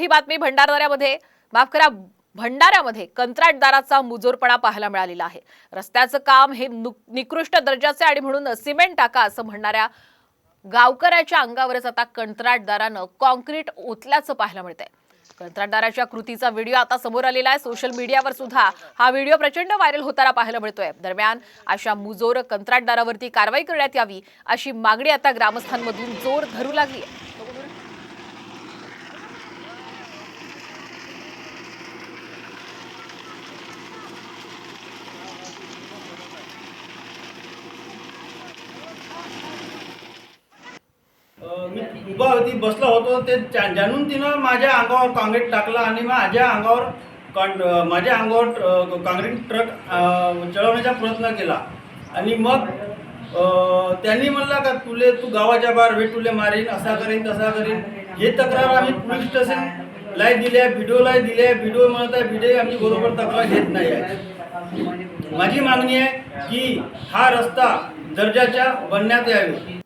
मोठी बातमी भंडारदऱ्यामध्ये. माफ करा भंडाऱ्यामध्ये कंत्राटदाराचा मुजोरपणा पाहायला मिळालेला आहे. रस्त्याचं काम हे निकृष्ट दर्जाचे आणि म्हणून सिमेंट टाका असं म्हणणाऱ्या गावकऱ्याच्या अंगावरच आता कंत्राटदारानं कॉन्क्रीट ओतल्याचं पाहायला मिळतंय. कंत्राटदाराच्या कृतीचा व्हिडिओ आता समोर आलेला आहे. सोशल मीडियावर सुद्धा हा व्हिडिओ प्रचंड व्हायरल होताना पाहायला मिळतोय. दरम्यान अशा मुजोर कंत्राटदारावरती कारवाई करण्यात यावी अशी मागणी आता ग्रामस्थांमधून जोर धरू लागली आहे. मी उभा होती बसलो होतो ते जाणून तिनं माझ्या अंगावर काँक्रीट टाकला आणि माझ्या अंगावर कॉन- माझ्या अंगावर काँग्रेट काँक्रीट ट्रक चढवण्याचा प्रयत्न केला. आणि मग त्यांनी म्हणला का तुले तू गावाच्या बाहेर भेट तुले मारीन असा करीन तसा करीन. हे तक्रार आम्ही पोलीस स्टेशन लाई दिले व्हिडिओ दिले दिल्या व्हिडिओ म्हणत आहे व्हिडिओ आम्ही बरोबर तक्रार घेत नाही आहे. माझी मागणी आहे की हा रस्ता दर्जाच्या बनण्यात यावे.